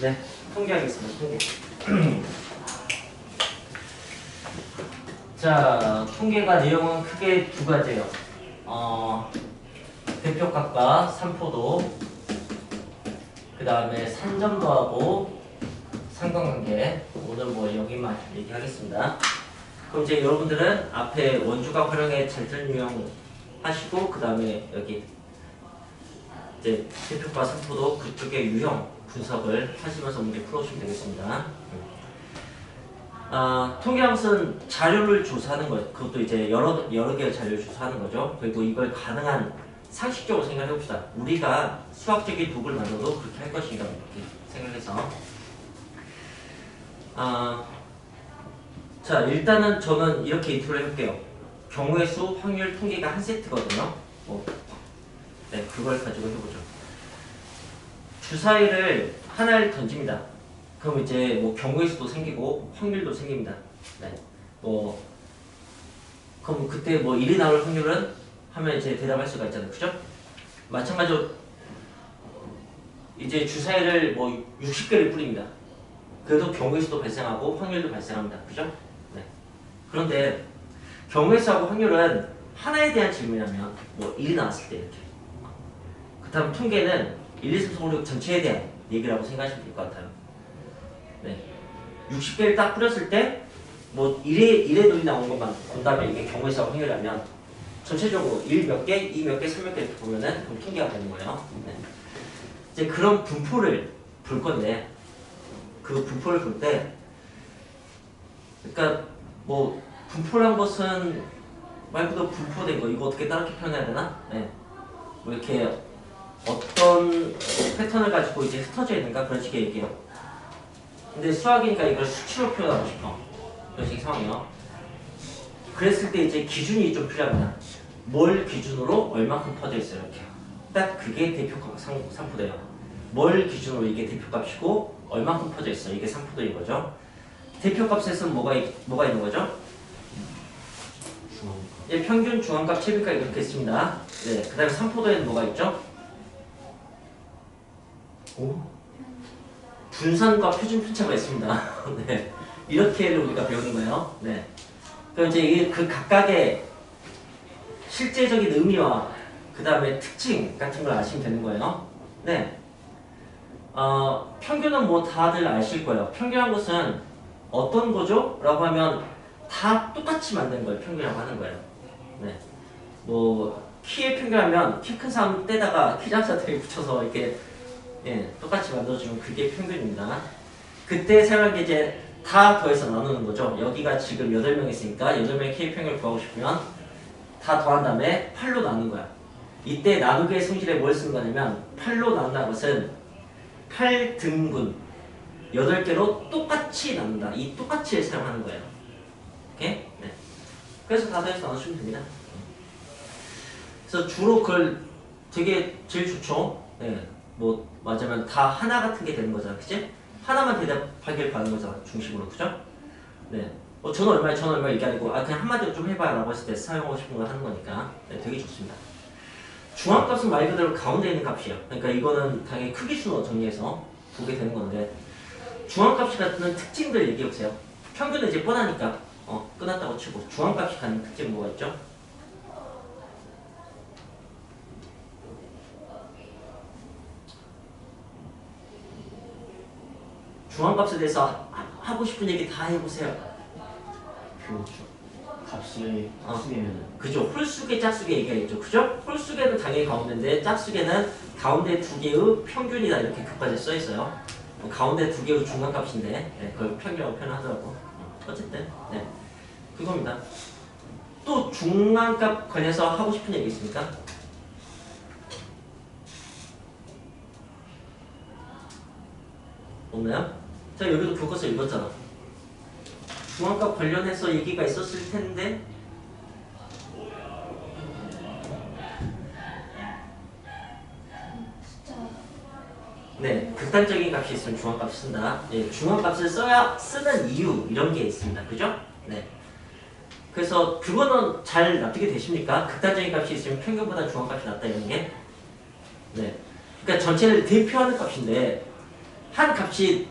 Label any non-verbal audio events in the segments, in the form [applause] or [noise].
네, 통계하겠습니다. 통계. 자, 통계가 내용은 크게 두 가지예요. 어, 대표값과 산포도, 그 다음에 산점도하고 상관관계. 오늘 뭐 여기만 얘기하겠습니다. 그럼 이제 여러분들은 앞에 원주각 활용에 잘들 유형 하시고, 그 다음에 여기 이제 대표과 산포도 그쪽의 유형 분석을 하시면서 문제 풀어주시면 되겠습니다. 아, 통계함수는 자료를 조사하는 거예요. 그것도 이제 여러 여러 개의 자료를 조사하는 거죠. 그리고 이걸 가능한 상식적으로 생각해 봅시다. 우리가 수학적인 도구를 만들어도 그렇게 할 것인가 이렇게 생각해서 아, 자 일단은 저는 이렇게 인트로를 해볼게요. 경우의 수, 확률, 통계가 한 세트거든요. 뭐, 네, 그걸 가지고 해보죠. 주사위를 하나를 던집니다. 그럼 이제 뭐 경우의 수도 생기고 확률도 생깁니다. 네. 뭐 그럼 그때 뭐 1이 나올 확률은 하면 이제 대답할 수가 있잖아요. 그죠? 마찬가지로 이제 주사위를 뭐 60개를 뿌립니다. 그래도 경우의 수도 발생하고 확률도 발생합니다. 그죠? 네. 그런데 경우의 수하고 확률은 하나에 대한 질문이라면 뭐 1이 나왔을 때 이렇게 그 다음 통계는 1, 2, 3, 4, 5, 6 전체에 대한 얘기라고 생각하시면 될 것 같아요. 네. 60개를 딱 뿌렸을 때, 뭐, 1의, 1의 돈이 나온 것만 본 다음에 이게 경우의 수와 확률이라면, 전체적으로 1 몇 개, 2 몇 개, 3 몇 개 이렇게 보면은 통계가 되는 거예요. 네. 이제 그런 분포를 볼 건데, 그 분포를 볼 때, 그러니까 뭐, 분포란 것은 말 그대로 분포된 거, 이거 어떻게 따르게 표현해야 되나? 네. 뭐 이렇게 어떤 패턴을 가지고 이제 흩어져 있는가 그런 식의 얘기예요. 근데 수학이니까 이걸 수치로 표현하고 싶어. 그런 식의 상황이요. 그랬을 때 이제 기준이 좀 필요합니다. 뭘 기준으로 얼마큼 퍼져 있어요, 이렇게. 딱 그게 대표값 상, 상포도예요. 뭘 기준으로 이게 대표값이고 얼마큼 퍼져 있어. 이게 상포도인 거죠. 대표값에서는 뭐가, 있- 뭐가 있는 거죠? 예, 평균 중앙값 최비값 이렇게 있습니다. 네, 그 다음에 상포도에는 뭐가 있죠? 오? 분산과 표준 편차가 있습니다. [laughs] 네, 이렇게를 우리가 배우는 거예요. 네, 그럼 이제 그 각각의 실제적인 의미와 그 다음에 특징 같은 걸 아시면 되는 거예요. 네, 어, 평균은 뭐 다들 아실 거예요. 평균한 것은 어떤 거죠? 라고 하면 다 똑같이 만든 걸 평균이라고 하는 거예요. 네. 뭐 키의 평균하면 키 큰 사람 떼다가 키 작은 사람들이 붙여서 이렇게 예, 똑같이 만들어주면 그게 평균입니다. 그때 이제 다 더해서 나누는 거죠. 여기가 지금 8명 있으니까 8명의 K 평균을 구하고 싶으면 다 더한 다음에 8로 나눈 거야. 이때 나누기의 성질에 뭘 쓰는 거냐면 8로 나눈다는 것은 8등분 8개로 똑같이 나눈다. 이 똑같이를 사용하는 거예요. 오케이? 네. 그래서 다 더해서 나누시면 됩니다. 그래서 주로 그걸 되게 제일 좋죠. 네. 뭐 맞으면 다 하나 같은 게 되는 거잖아, 그치? 하나만 대답하길 바라는 거잖아, 중심으로, 그죠? 네. 뭐 저는 얼마야, 저는 얼마 이게 아니고 아 그냥 한마디로 좀 해봐라고 했을 때 사용하고 싶은 걸 하는 거니까 네, 되게 좋습니다. 중앙값은 말 그대로 가운데 있는 값이에요. 그러니까 이거는 당연히 크기 순으로 정리해서 보게 되는 건데 중앙값이 갖는 특징들 얘기해 보세요. 평균은 이제 뻔하니까 어 끝났다고 치고 중앙값이 갖는 특징은 뭐가 있죠? 중앙값에 대해서 하- 하고 싶은 얘기 다 해보세요. 그 값을 어. 쓰면 그죠? 홀수계, 짝수계 얘기하겠죠. 그죠? 홀수계는 당연히 가운데인데 짝수계는 가운데 두 개의 평균이다 이렇게 교과서에 써 있어요. 어, 가운데 두 개의 중간값인데 네, 그걸 평균이라고 표현하더라고. 어, 어쨌든 네 그겁니다. 또 중간값 관해서 하고 싶은 얘기 있습니까? 없나요? 자 여기도 교과서 읽었잖아. 중간값 관련해서 얘기가 있었을 텐데 네, 극단적인 값이 있으면 중앙값 쓴다. 네, 중앙값을 써야 쓰는 이유 이런 게 있습니다. 그죠? 네. 그래서 그거는 잘 납득이 되십니까? 극단적인 값이 있으면 평균보다 중앙값이 낫다 이런 게. 네. 그러니까 전체를 대표하는 값인데 한 값이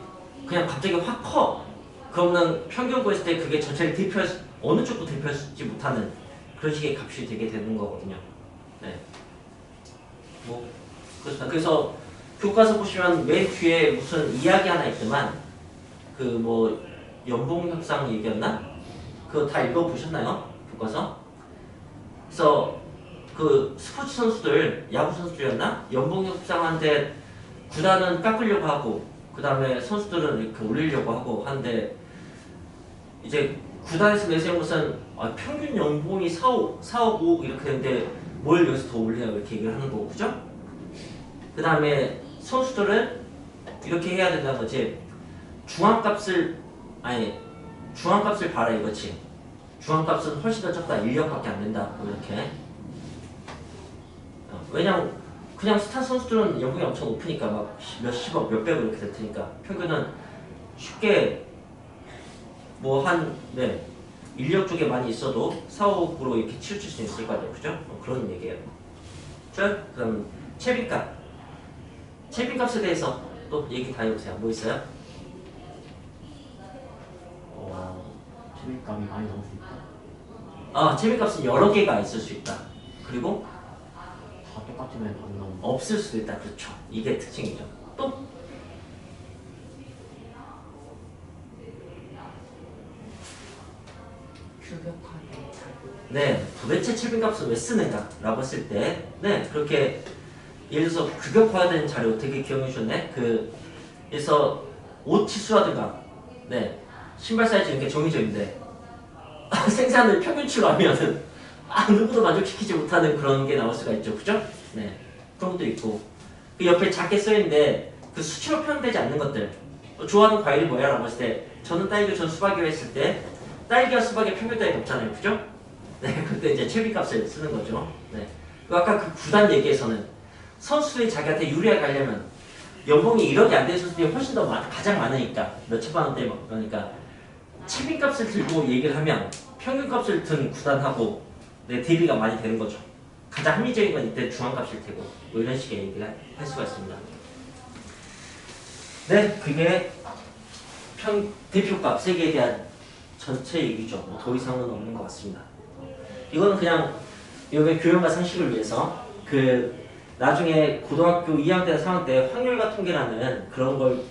그냥 갑자기 확 커. 그러면 평균 구했을 때 그게 전체를 대표할 수, 어느 쪽도 대표하지 못하는 그런 식의 값이 되게 되는 거거든요. 네. 뭐 그렇습니다. 그래서 교과서 보시면 맨 뒤에 무슨 이야기 하나 있지만 그 뭐 연봉 협상 얘기였나? 그거 다 읽어 보셨나요? 교과서? 그래서 그 스포츠 선수들 야구 선수들이었나? 연봉 협상하는데 구단은 깎으려고 하고 그 다음에 선수들은 이렇게 올리려고 하고 하는데 이제 구단에서 내세운 것은 아, 평균 연봉이 4억, 4억 5억 이렇게 되는데 뭘 여기서 더 올리냐고 이렇게 얘기를 하는 거고 그죠? 그 다음에 선수들은 이렇게 해야 된다는 거지. 중앙값을 아니 중앙값을 봐라 이거지. 중앙값은 훨씬 더 적다. 1년밖에 안 된다. 뭐 이렇게. 어, 왜냐면 그냥 스타 선수들은 연봉이 엄청 높으니까 막 몇십억 몇백억 이렇게 될 테니까 평균은 쉽게 뭐 한 네 인력 쪽에 많이 있어도 4, 5억으로 이렇게 치우칠 수 있을 거 아니에요 그죠? 어, 그런 얘기예요 자 그럼 채비값 채비값에 대해서 또 얘기 다 해보세요 뭐 있어요? 어, 체육감이 많이 나올 수 있다. 아 채비값은 여러 개가 있을 수 있다 그리고 다 똑같으면 안 나온다. 없을 수도 있다 그렇죠 이게 특징이죠 또 네, 도대체 채빈값을 왜 쓰는가라고 했을 때, 네, 그렇게 예를 들어서 규격화된 자료 되게 기억해 주셨네. 그, 그래서 옷 치수라든가, 네, 신발 사이즈 이렇게 정해져 있는데 [laughs] 생산을 평균치로 하면은 아 누구도 만족시키지 못하는 그런 게 나올 수가 있죠, 그죠? 네, 그런 것도 있고 그 옆에 작게 써 있는데 그 수치로 표현되지 않는 것들. 어, 좋아하는 과일이 뭐야 라고 했을 때 저는 딸기, 전 수박이라 했을 때 딸기와 수박의 평균 따위가 없잖아요, 그죠? [laughs] 네, 그때 이제 채비값을 쓰는 거죠. 네. 그 아까 그 구단 얘기에서는 선수들이 자기한테 유리하게 하려면 연봉이 1억이 안 되는 선수들이 훨씬 더 많, 가장 많으니까 몇천만 원대 막 그러니까 채비값을 들고 얘기를 하면 평균값을 든 구단하고 네, 대비가 많이 되는 거죠. 가장 합리적인 건 이때 중앙값일 테고 뭐 이런 식의 얘기를 할 수가 있습니다. 네, 그게 평 대표값 세계에 대한 전체 얘기죠. 뭐 더 이상은 없는 것 같습니다. 이거는 그냥 여기 교양과 상식을 위해서 그 나중에 고등학교 2학년 때 3학년 때 확률과 통계라는 그런 걸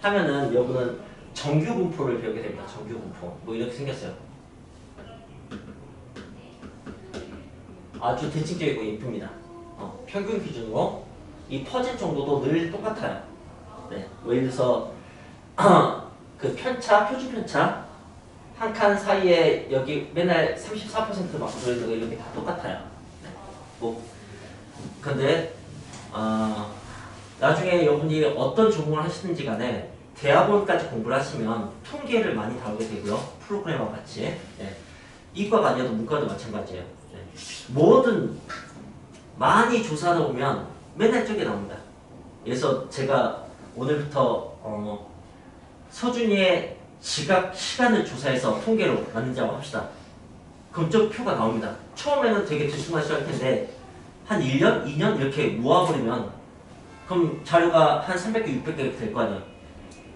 하면은 여러분은 정규 분포를 배우게 됩니다. 정규 분포. 뭐 이렇게 생겼어요. 아주 대칭적이고 예쁩니다. 어, 평균 기준으로 이 퍼진 정도도 늘 똑같아요. 네, 뭐 예를 들어서 [clears throat] 그 편차, 표준 편차 한 칸 사이에 여기 맨날 34%막 들어있는 거 이런 게다 똑같아요. 네. 뭐 근데 어, 나중에 여러분이 어떤 전공을 하시든지 간에 대학원까지 공부를 하시면 통계를 많이 다루게 되고요. 프로그래머 같이. 네. 이과가 아니어도 문과도 마찬가지예요. 네. 뭐든 많이 조사하다 보면 맨날 저게 나옵니다. 그래서 제가 오늘부터 어, 서준이의 지각 시간을 조사해서 통계로 만들자고 합시다. 그럼 저 표가 나옵니다. 처음에는 되게 들쑥날쑥할 텐데 한 1년, 2년 이렇게 모아버리면 그럼 자료가 한 300개, 600개 될 거 아니에요.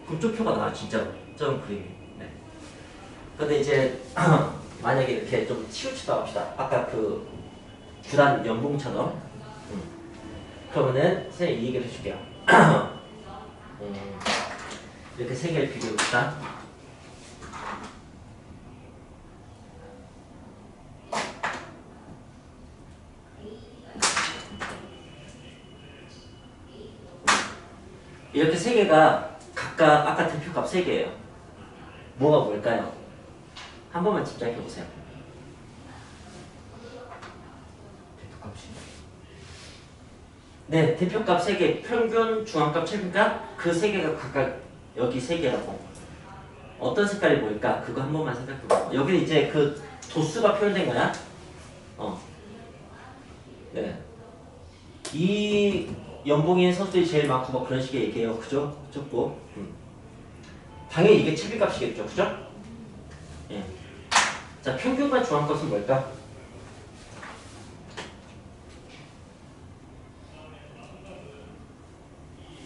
그럼 저 표가 나와 진짜로. 저런 그림이. 네. 근데 이제 [clears throat] 만약에 이렇게 좀 치우치다 합시다. 아까 그 구단 연봉처럼 음. 그러면은 선생님 이 얘기를 해줄게요. [clears throat] 음, 이렇게 세 개를 비교해 봅시다. 이렇게 세 개가 각각 아까 대표값 세 개예요. 뭐가 뭘까요? 한 번만 집중해 보세요. 대표값이 네, 대표값 세 개, 평균, 중앙값, 최근값 그세 개가 각각 여기 세 개라고. 어떤 색깔이 뭘까? 그거 한 번만 생각해 보세요. 여기 이제 그 도수가 표현된 거야. 어. 네. 이 연봉인 선수들이 제일 많고 뭐 그런 식의 얘기예요. 그죠? 그죠? 음. 당연히 이게 채비값이겠죠. 그죠? 예. 자, 평균과 중앙값은 뭘까?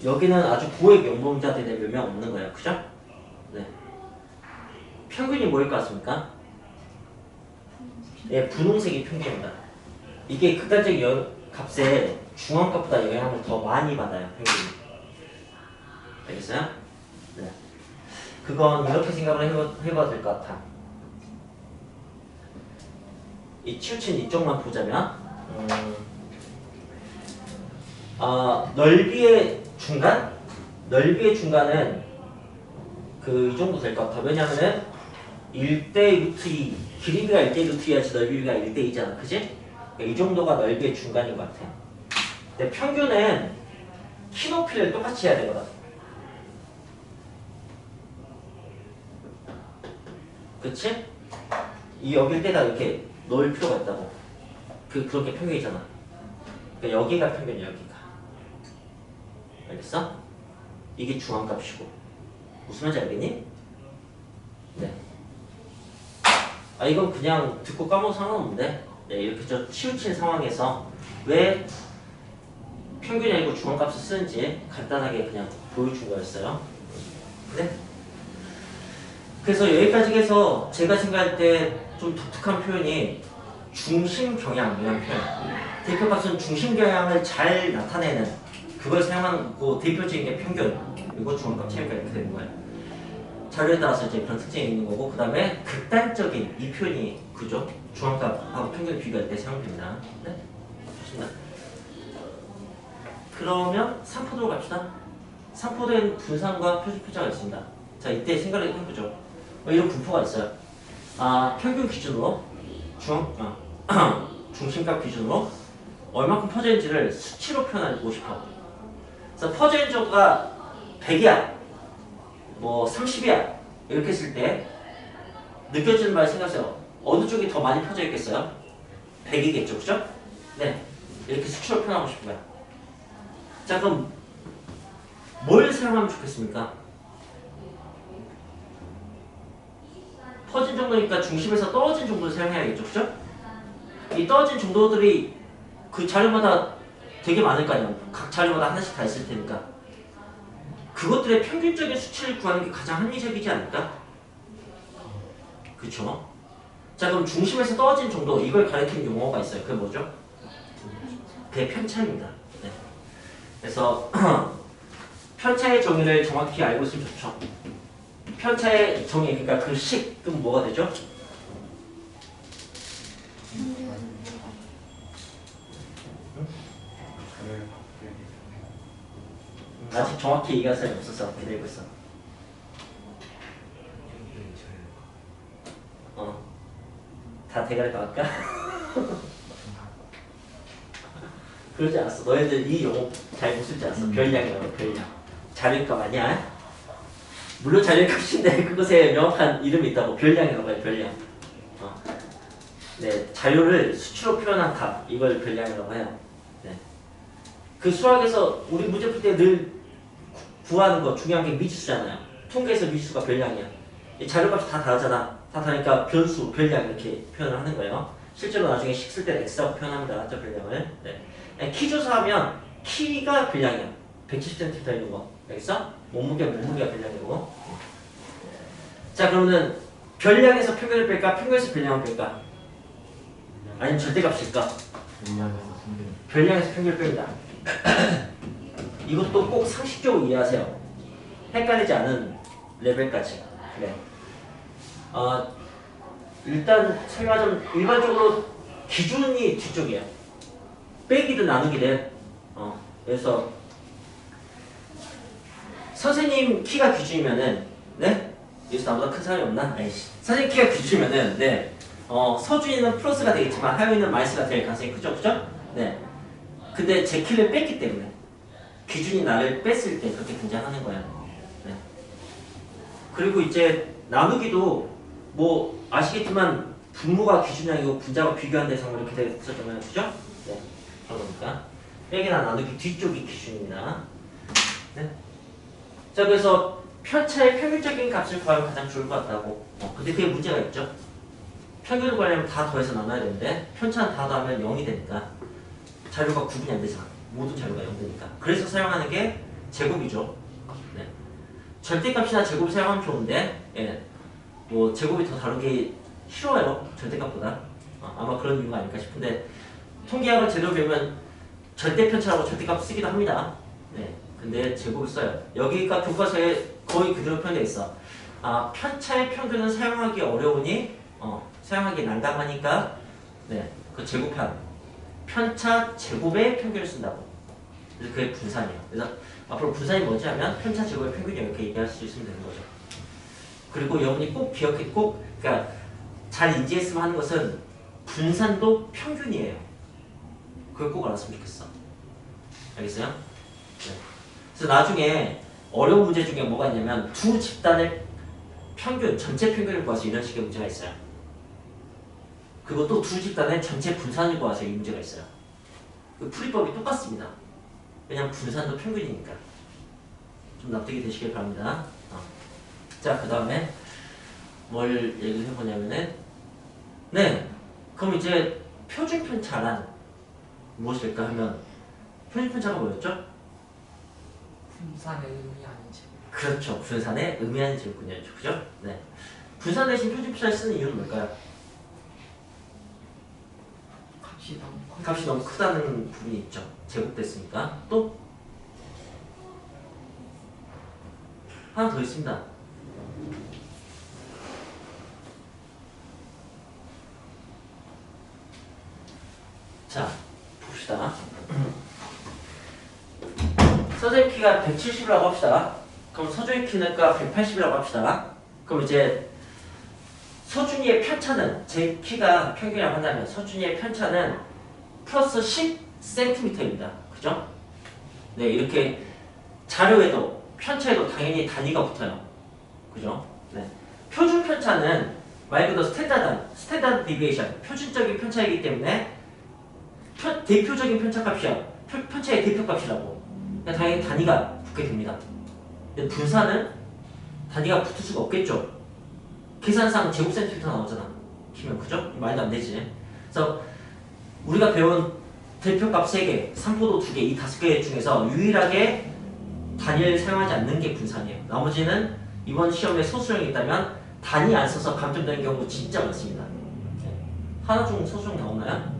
여기는 아주 고액 연봉자들이 몇 명 없는 거예요. 그죠? 네. 평균이 뭐일 것 같습니까? 네, 분홍색이 평균입니다. 이게 극단적 여, 값에 중앙값보다 영향을 더 많이 받아요. 평균이. 알겠어요? 네. 그건 이렇게 생각을 해봐, 해봐도 될 것 같아. 이 치우친 이쪽만 보자면, 음, 아, 넓이의 중간? 넓이의 중간은 그 이 정도 될 것 같아. 왜냐면은 1대 루트 2, 길이가 1대 루트 2야지 넓이가 1대 2잖아. 그지? 그러니까 이 정도가 넓이의 중간인 것 같아. 근데 평균은 키 높이를 똑같이 해야 되거든. 그치? 이 여길 때가 이렇게 넣을 필요가 있다고. 그, 그렇게 평균이잖아. 그러니까 여기가 평균이야, 여기가. 알겠어? 이게 중앙값이고. 무슨 말인지 알겠니? 네. 아, 이건 그냥 듣고 까먹어 상관없는데, 네, 이렇게 저 치우친 상황에서 왜 평균이 아니고 중앙값을 쓰는지 간단하게 그냥 보여준 거였어요. 네. 그래서 여기까지 해서 제가 생각할 때 좀 독특한 표현이 중심 경향이라는 표현. 대표값은 중심 경향을 잘 나타내는 그걸 사용하는 그 대표적인 게 평균 그리고 중앙값 체육가 이렇게 되는 거예요. 자료에 따라서 이제 그런 특징이 있는 거고 그 다음에 극단적인 이 표현이 그죠? 중앙값하고 평균을 비교할 때 사용됩니다. 네, 좋습니다. 그러면 3포도로 갑시다. 3포도에는 분산과 표준 표자가 있습니다. 자 이때 생각을 해보죠. 어, 이런 분포가 있어요. 아 평균 기준으로 중 아, [clears throat] 중심값 기준으로 얼마큼 퍼져있는지를 수치로 표현하고 싶어. 그래서 퍼져있는 정도가 100이야, 뭐 30이야 이렇게 했을 때 느껴지는 말 생각하세요. 어느 쪽이 더 많이 퍼져 있겠어요? 100이겠죠, 그죠? 네, 이렇게 수치로 표현하고 싶은 거야. 자 그럼 뭘 사용하면 좋겠습니까? 퍼진 정도니까 중심에서 떨어진 정도를 사용해야겠죠, 그죠? 이 떨어진 정도들이 그 자료마다 되게 많을 거 아니야. 각 자료마다 하나씩 다 있을 테니까. 그것들의 평균적인 수치를 구하는 게 가장 합리적이지 않을까? 그쵸? 자, 그럼 중심에서 떨어진 정도, 이걸 가리키는 용어가 있어요. 그게 뭐죠? 그게 편차입니다. 네. 그래서 [clears throat] 편차의 정의를 정확히 알고 있으면 좋죠. 편차의 정의, 그러니까 그 식, 그럼 뭐가 되죠? 아직 정확히 얘기할 사람이 없었어. 기다리고 있어. 어. 다 대가리 나갈까? [laughs] 그러지 않았어. 너희들 이 용어 잘 못 쓰지 않았어. 별량이라고, 별량. 자료값 아니야? 물론 자료값인데 [laughs] 그것에 명확한 이름이 있다고. 별량이라고 해, 별량. 어. 네, 자료를 수치로 표현한 값. 이걸 별량이라고 해요. 네. 그 수학에서 우리 문제 풀 때 늘 구하는 거 중요한 게 미지수잖아요. 통계에서 미지수가 별량이야. 이 자료값이 다 다르잖아. 다 다르니까 변수, 별량 이렇게 표현을 하는 거예요. 실제로 나중에 식쓸 때 x라고 표현합니다. 저 별량을. 네. 네, 키 조사하면 키가 별량이야. 170cm 있는 거. 알겠어? 몸무게, 몸무게가 별량이고. 자, 그러면 별량에서 평균을 뺄까? 평균에서 별량을 뺄까? 아니면 절대값일까? 분량에서 승률 별량에서 평균을 뺍니다. [clears throat] 이것도 꼭 상식적으로 이해하세요. 헷갈리지 않은 레벨까지. 네. 어, 일단 설명하자면 일반적으로 기준이 뒤쪽이야. 빼기든 나누기든. 어, 그래서 선생님 키가 기준이면은 네? 여기서 나보다 큰 사람이 없나? 아이씨. 선생님 키가 기준이면은 네. 어, 서준이는 플러스가 되겠지만 하윤이는 마이너스가 될 가능성이 크죠, 그죠? 네. 근데 제 키를 뺐기 때문에 기준이 나를 뺐을 때 그렇게 등장하는 거야. 네. 그리고 이제 나누기도 뭐 아시겠지만 분모가 기준이 아니고 분자가 비교한 대상으로 이렇게 됐었잖아요, 그죠? 네. 그런 거니까 빼기나 나누기 뒤쪽이 기준입니다. 네. 자 그래서 편차의 평균적인 값을 구하면 가장 좋을 것 같다고. 어, 근데 그게 문제가 있죠. 평균을 구하려면 다 더해서 나눠야 되는데 편차는 다 더하면 0이 되니까 자료가 구분이 안 되잖아. 모든 자료가 0 되니까. 그래서 사용하는 게 제곱이죠. 네. 절대값이나 제곱 사용하면 좋은데, 예. 뭐 제곱이 더 다루기 싫어요. 절대값보다. 어, 아마 그런 이유가 아닐까 싶은데 통계학을 제대로 배우면 절대편차라고 절대값 쓰기도 합니다. 네. 근데 제곱을 써요. 여기가 교과서에 거의 그대로 표현되어 있어. 아, 편차의 평균은 사용하기 어려우니 어, 사용하기 난감하니까 네. 그 제곱한 편차 제곱의 평균을 쓴다고. 그래서 그게 분산이에요. 그래서 앞으로 분산이 뭐지 하면 편차 제곱의 평균이 이렇게 얘기할 수 있으면 되는 거죠. 그리고 여러분이 꼭 기억해 꼭 그러니까 잘 인지했으면 하는 것은 분산도 평균이에요. 그걸 꼭 알았으면 좋겠어. 알겠어요? 네. 그래서 나중에 어려운 문제 중에 뭐가 있냐면 두 집단의 평균, 전체 평균을 구해서 이런 식의 문제가 있어요. 그리고 또 두 집단의 전체 분산을 구해서 이 문제가 있어요. 그 풀이법이 똑같습니다. 왜냐면 분산도 평균이니까. 좀 납득이 되시길 바랍니다. 어. 자, 그 다음에 뭘 얘기를 해보냐면은 네, 그럼 이제 표준 편차란 무엇일까 하면 표준 편차가 뭐였죠? 분산의 의미 아닌 제곱. 그렇죠. 분산의 의미하는 질문이었죠. 그죠? 네. 분산 대신 표준 편차를 쓰는 이유는 뭘까요? 값이 너무 커. 값이 너무 크다는 부분이 있죠. 제곱됐으니까. 또 하나 더 있습니다. 자, 봅시다. [clears throat] 서재의 키가 170이라고 합시다. 그럼 서준의 키는 180이라고 합시다. 그럼 이제 서준이의 편차는 제 키가 평균이라고 한다면 서준이의 편차는 플러스 10cm입니다. 그죠? 네, 이렇게 자료에도 편차에도 당연히 단위가 붙어요. 그죠? 네. 표준 편차는 말 그대로 스탠다드, 스탠다드 디비에이션, 표준적인 편차이기 때문에 표- 대표적인 편차값이야. 표- 편차의 대표값이라고. 그러니까 당연히 단위가 붙게 됩니다. 근데 분산은 단위가 붙을 수가 없겠죠. 계산상 제곱센티미터 나오잖아. 키면 그죠? 말도 안 되지. 그래서 우리가 배운 대표값 3개, 삼포도 2개, 이 5개 중에서 유일하게 단위를 사용하지 않는 게 분산이에요. 나머지는 이번 시험에 소수형이 있다면 단위 안 써서 감점되는 경우 진짜 많습니다. 네. 하나 중 소수형 나오나요?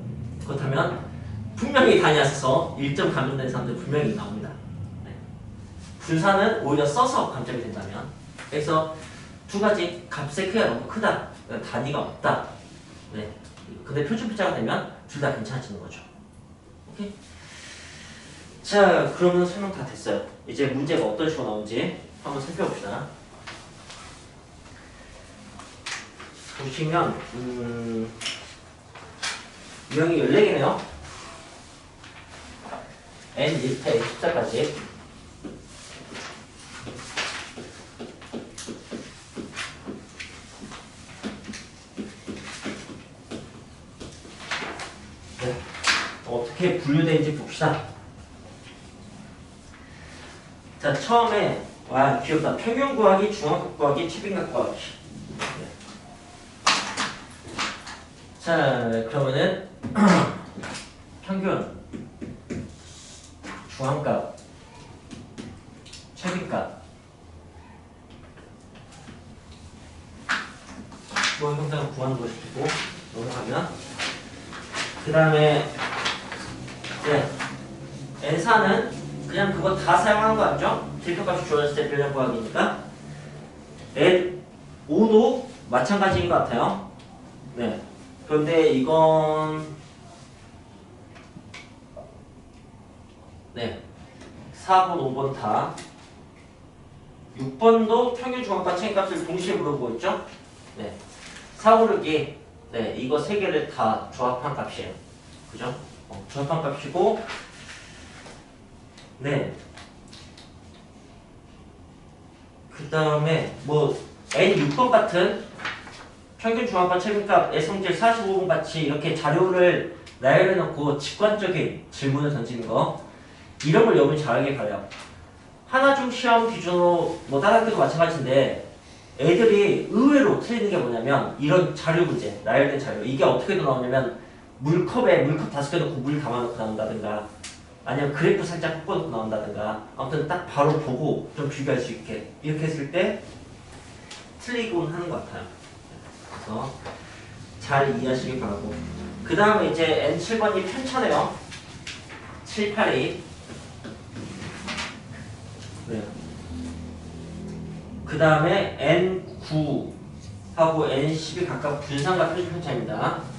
그렇다면 분명히 단위 안 써서 1점 감점되는 사람들 분명히 나옵니다. 네. 분산은 오히려 써서 감점이 된다면 그래서 두 가지 값의 크기가 너무 크다. 그러니까 단위가 없다. 네. 근데 표준 표자가 되면 둘 다 괜찮아지는 거죠. 오케이? 자, 그러면 설명 다 됐어요. 이제 문제가 어떤 식으로 나오는지 한번 살펴봅시다. 보시면 음, 유형이 14개네요. n 1패 14까지. 네. 어떻게 분류되는지 봅시다. 자, 처음에 와 귀엽다. 평균 구하기, 중앙값 구하기, 최빈값 구하기. 네. 자, 그러면은 [clears throat] 평균, 중앙값, 최빈값. 뭐 형상을 구하는 것이고 넘어가면 그 다음에 네. N사는 그냥 그거 다 사용하는 거 아니죠? 필터값이 주어졌을 때 변형 구하기니까 N 5도 마찬가지인 것 같아요. 네. 그런데 이건 네. 4번, 5번 다 6번도 평균 중앙값 체인값을 동시에 물어보고 있죠? 네. 4, 5, 6이 네, 이거 세 개를 다 조합한 값이에요. 그죠? 어, 조합한 값이고 네. 그 다음에 뭐 N6번 같은 평균 중앙값 최근값 애성질 45번 같이 이렇게 자료를 나열해 놓고 직관적인 질문을 던지는 거 이런 걸 여러분이 잘하길 바래요. 하나중 시험 기준으로 뭐 다른 학교도 마찬가지인데 애들이 의외로 틀리는 게 뭐냐면 이런 자료 문제, 나열된 자료 이게 어떻게 나오냐면 물컵에 물컵 다섯 개 넣고 물 담아놓고 나온다든가 아니면 그래프 살짝 바꿔놓고 나온다든가 아무튼 딱 바로 보고 좀 비교할 수 있게 이렇게 했을 때 틀리곤 하는 것 같아요. 그래서 잘 이해하시길 바라고 그 다음에 이제 N7번이 편차네요. 7, 8이 그래요. 그 다음에 N9하고 N10이 각각 분산과 표준 편차입니다.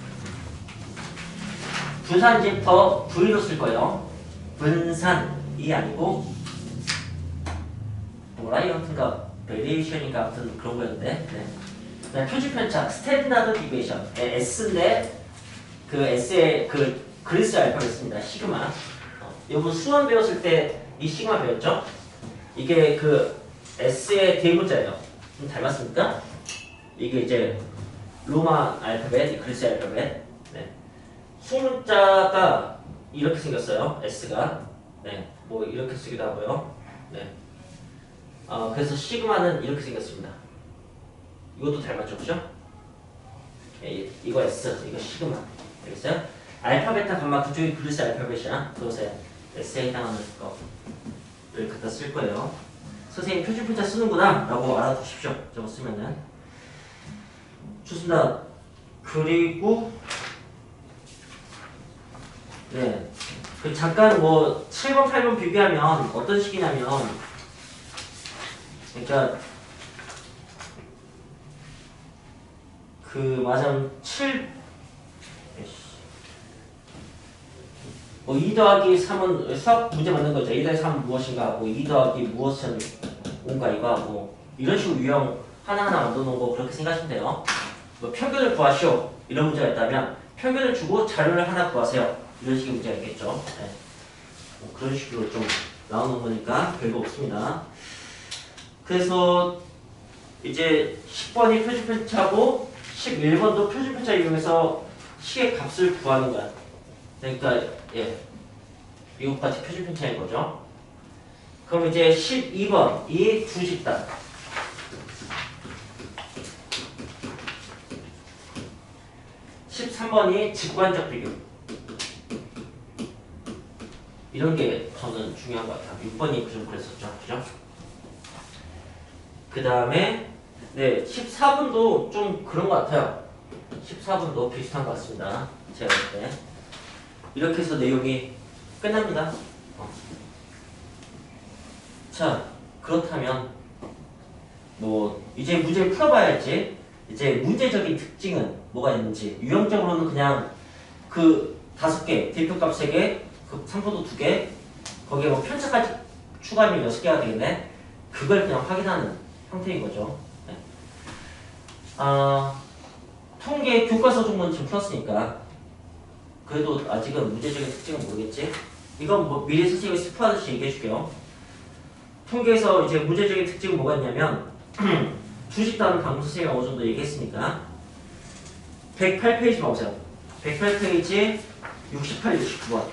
분산 이제부터 V로 쓸 거예요. 분산이 아니고 뭐라 이거든가 베리에이션인가 아무튼 그런 거였는데 네. 편차 스탠다드 디베이션 S인데 그 S의 그 그리스 알파벳입니다. 시그마. 어, 여러분 수원 배웠을 때 이 시그마 배웠죠? 이게 그 S의 대문자예요. 좀 닮았습니까? 이게 이제 로마 알파벳, 그리스 알파벳. 네. 소문자가 이렇게 생겼어요. S가. 네. 뭐 이렇게 쓰기도 하고요. 네. 어, 그래서 시그마는 이렇게 생겼습니다. 이것도 닮았죠, 그죠? 예, 이- 이거 S, 이거 시그마. 알겠어요? 알파, 베타, 감마 그쪽이 그리스 알파벳이야. 그것에 S에 해당하는 거를 갖다 쓸 거예요. 선생님 표준 편자 쓰는구나 라고 알아두십시오. 저거 쓰면은. 좋습니다. 그리고 네. 그 잠깐 뭐 7번, 8번 비교하면 어떤 식이냐면 그러니까 그 맞아 7 뭐2 더하기 3은 수학 문제 맞는 거죠. 2 더하기 3은 무엇인가 하고 2 더하기 무엇은 뭔가 이거 하고 이런 식으로 유형 하나하나 만들어 놓은 거 그렇게 생각하시면 돼요. 뭐 평균을 구하시오 이런 문제가 있다면 평균을 주고 자료를 하나 구하세요. 이런 식의 문제가 있겠죠. 네. 뭐 그런 식으로 좀 나오는 거니까 별거 없습니다. 그래서 이제 10번이 표준편차고 11번도 표준편차 이용해서 시의 값을 구하는 거야. 그러니까 예 이것까지 표준편차인 거죠. 그럼 이제 12번 이 두 집단 13번이 직관적 비교 이런 게 저는 중요한 것 같아요. 6번이 좀 그랬었죠. 그죠? 그 다음에 네 14분도 좀 그런 것 같아요. 14분도 비슷한 것 같습니다. 제가 볼 때. 이렇게 해서 내용이 끝납니다. 어. 자, 그렇다면 뭐 이제 문제를 풀어봐야지. 이제 문제적인 특징은 뭐가 있는지 유형적으로는 그냥 그 다섯 개 대표값 세 개, 그 삼포도 두 개, 거기에 뭐 편차까지 추가하면 여섯 개가 되겠네. 그걸 그냥 확인하는 형태인 거죠. 네. 아, 통계 교과서 종문 지금 풀었으니까 그래도 아직은 문제적인 특징은 모르겠지? 이건 뭐 미래 선생님이 스포하듯이 얘기해 줄게요. 통계에서 이제 문제적인 특징은 뭐가 있냐면 [clears throat] 주식다는 방금 선생님이 어느 정도 얘기했으니까 108페이지 봐보세요. 108페이지 68, 69번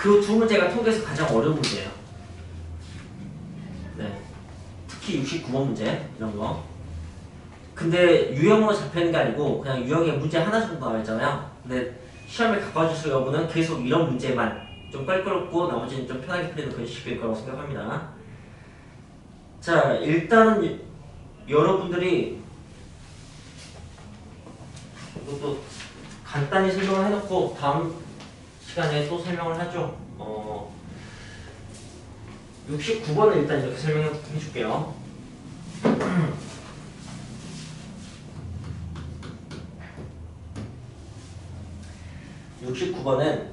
그 두 문제가 통계에서 가장 어려운 문제예요. 네. 특히 69번 문제 이런 거. 근데 유형으로 잡히는 게 아니고 그냥 유형에 문제 하나 정도 나와 있잖아요. 근데 시험에 가까워질수록 여러분은 계속 이런 문제만 좀 껄끄럽고 나머지는 좀 편하게 풀리는 그런 식일 거라고 생각합니다. 자, 일단은 이- 여러분들이 이것도 간단히 설명을 해놓고 다음 시간에 또 설명을 하죠. 어, 69번을 일단 이렇게 설명해 줄게요. [clears throat] 69번은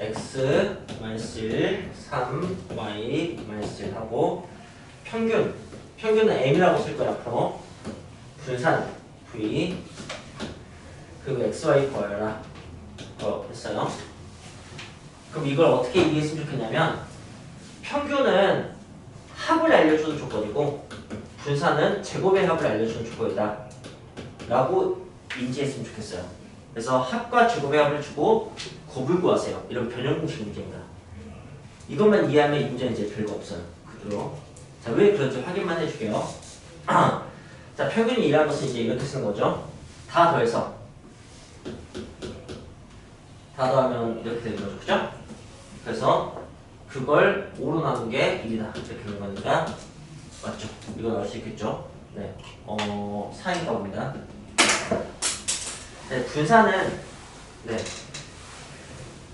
x 마이너스 1, 3, y 마이너스 1 하고 평균 평균은 m이라고 쓸 거야 앞으로 분산 v 그리고 x, y 구하여라 어, 했어요 그럼 이걸 어떻게 이해했으면 좋겠냐면 평균은 합을 알려주는 조건이고 분산은 제곱의 합을 알려주는 조건이다 라고 인지했으면 좋겠어요 그래서 합과 제곱의 합을 주고 곱을 구하세요. 이런 변형 공식 문제입니다. 이것만 이해하면 이 문제는 이제 별거 없어요. 그대로. 자, 왜 그런지 확인만 해줄게요. [clears throat] 자, 평균이 일하는 것은 이제 이렇게 쓰는 거죠. 다 더해서 다 더하면 이렇게 되는 거죠. 그죠? 그래서 그걸 5로 나눈 게 1이다. 이렇게 되는 거니까 맞죠? 이거 나올 수 있겠죠? 네. 어, 4인가 봅니다. 네, 분산은 네.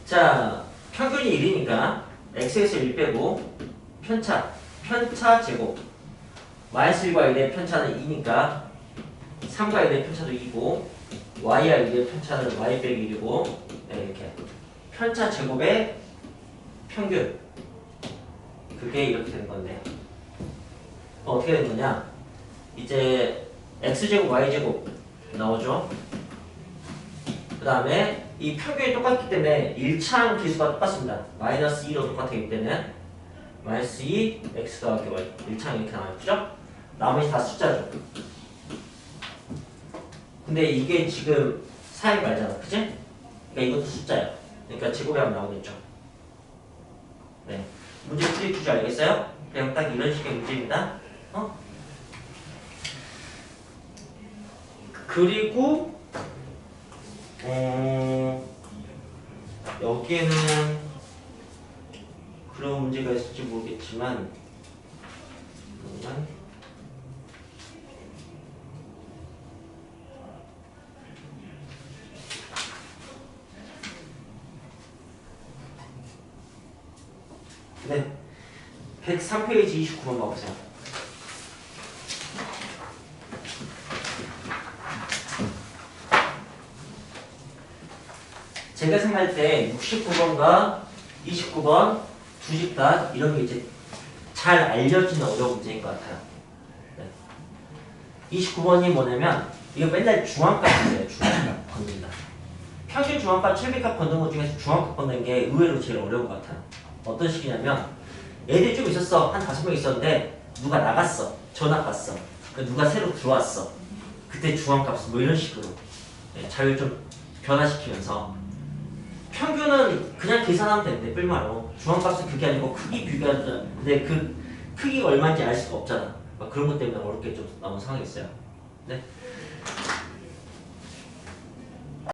자, 평균이 1이니까 x에서 1 빼고 편차, 편차 제곱 마이너스 1과 1의 편차는 2니까 3과 1의 편차도 2고 y와 1의 편차는 y 빼기 1이고 네, 이렇게. 편차 제곱의 평균. 그게 이렇게 되는 건데. 어, 어떻게 되는 거냐? 이제 x제곱 y제곱 나오죠? 그 다음에 이 평균이 똑같기 때문에 1차항 기수가 똑같습니다. 마이너스 2로 똑같기 때문에 마이너스 2 x 더하기 y. 1차항 이렇게 나와요. 그죠? 나머지 다 숫자죠. 근데 이게 지금 사인 말잖아. 그지? 그러니까 이것도 숫자야 그러니까 제곱하면 나오겠죠 네 문제 풀이 주제 알겠어요? 그냥 딱 이런 식의 문제입니다 어? 그리고 어, 여기에는 그런 문제가 있을지 모르겠지만 잠깐만. 네 103페이지 29번 봐보세요 제가 생각할 때 69번과 29번 두집다 이런 게 이제 잘 알려진 어려운 문제인 것 같아요. 네. 29번이 뭐냐면 이거 맨날 중앙값 이에요. 중앙값 건든다. 평균 중앙값, 최대값 건든 것 중에서 중앙값 건든 게 의외로 제일 어려운 것 같아요. 어떤 식이냐면 애들이 좀 있었어. 한 다섯 명 있었는데 누가 나갔어. 전학 갔어. 그 누가 새로 들어왔어. 그때 중앙값 뭐 이런 식으로 네, 자유 좀 변화시키면서 평균은 그냥 계산하면 되는데 뿔마로 중앙값은 그게 아니고 크기 비교하자 근데 그 크기가 얼마인지 알 수가 없잖아 막 그런 것 때문에 어렵게 좀 나온 상황이 있어요 네